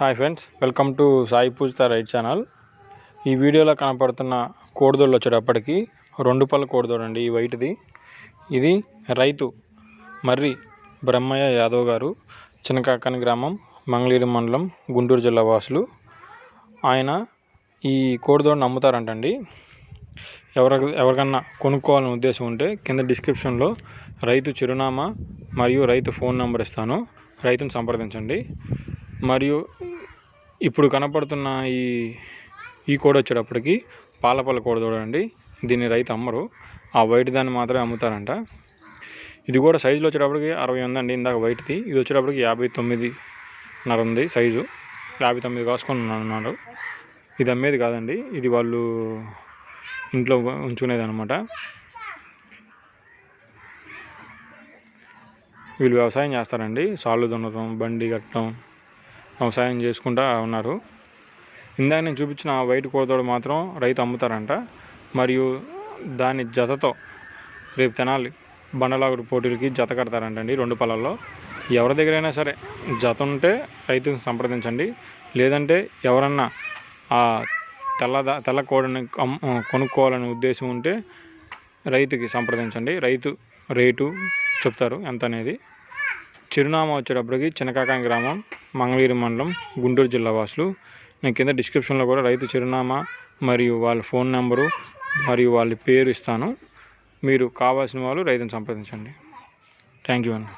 Hi friends welcome to Sai Poojitha right channel. ఈ వీడియోలో కనపడుతున్న కోడిదోళ్ళు వచ్చేటప్పటికి రెండు పళ్ళ కోడిదోడు అండి ఈ వైట్ది. ఇది రైతు మర్రి బ్రహ్మయ్య యాదవ్ గారు చిన్నకాకని గ్రామం మంగళగిరి మండలం గుంటూరు జిల్లా వాసులు. ఆయన ఈ కోడిదోడుని అమ్ముతారంటండి ఎవరి ఎవరికన్నా కొనుక్కోవాలని ఉద్దేశం ఉంటే కింద డిస్క్రిప్షన్లో రైతు చిరునామా మరియు రైతు ఫోన్ నెంబర్ ఇస్తాను. రైతును సంప్రదించండి. మరియు ఇప్పుడు కనపడుతున్న ఈ ఈ కోడి వచ్చేటప్పటికి పాలపల్ల కోడి చూడండి. దీన్ని రైతు అమ్మరు. ఆ వైట్ దాన్ని మాత్రమే అమ్ముతారంట. ఇది కూడా సైజులో వచ్చేటప్పటికి అరవై ఉందండి ఇందాక వైట్ది. ఇది వచ్చేటప్పటికి యాభై తొమ్మిది నర ఉంది సైజు. యాభై తొమ్మిది కాసుకొని అన్నారు ఇది అమ్మేది కాదండి. ఇది వాళ్ళు ఇంట్లో ఉంచుకునేది అనమాట వీళ్ళు వ్యవసాయం చేస్తారండి. సాళ్ళు దున్నటం బండి కట్టడం వ్యవసాయం చేసుకుంటూ ఉన్నారు. ఇందాక నేను చూపించిన వైట్ కోడతోడు మాత్రం రైతు అమ్ముతారంట. మరియు దాని జతతో రేపు తినాలి బండలాగుడు పోటీలకి జత కడతారంటండి రెండు పొలాల్లో ఎవరి దగ్గరైనా సరే జత ఉంటే రైతుని సంప్రదించండి. లేదంటే ఎవరన్నా ఆ తెల్ల తెల్ల కోడని కొనుక్కోవాలనే ఉద్దేశం ఉంటే రైతుకి సంప్రదించండి. రైతు రేటు చెప్తారు ఎంత అనేది చిరునామా వచ్చేటప్పటికి చిన్నకాకాని గ్రామం మంగళగిరి మండలం గుంటూరు జిల్లా వాసులు. నేను కింద డిస్క్రిప్షన్లో కూడా రైతు చిరునామా మరియు వాళ్ళ ఫోన్ నెంబరు మరియు వాళ్ళ పేరు ఇస్తాను. మీరు కావాల్సిన వాళ్ళు రైతుని సంప్రదించండి. థ్యాంక్ యూ అన్న.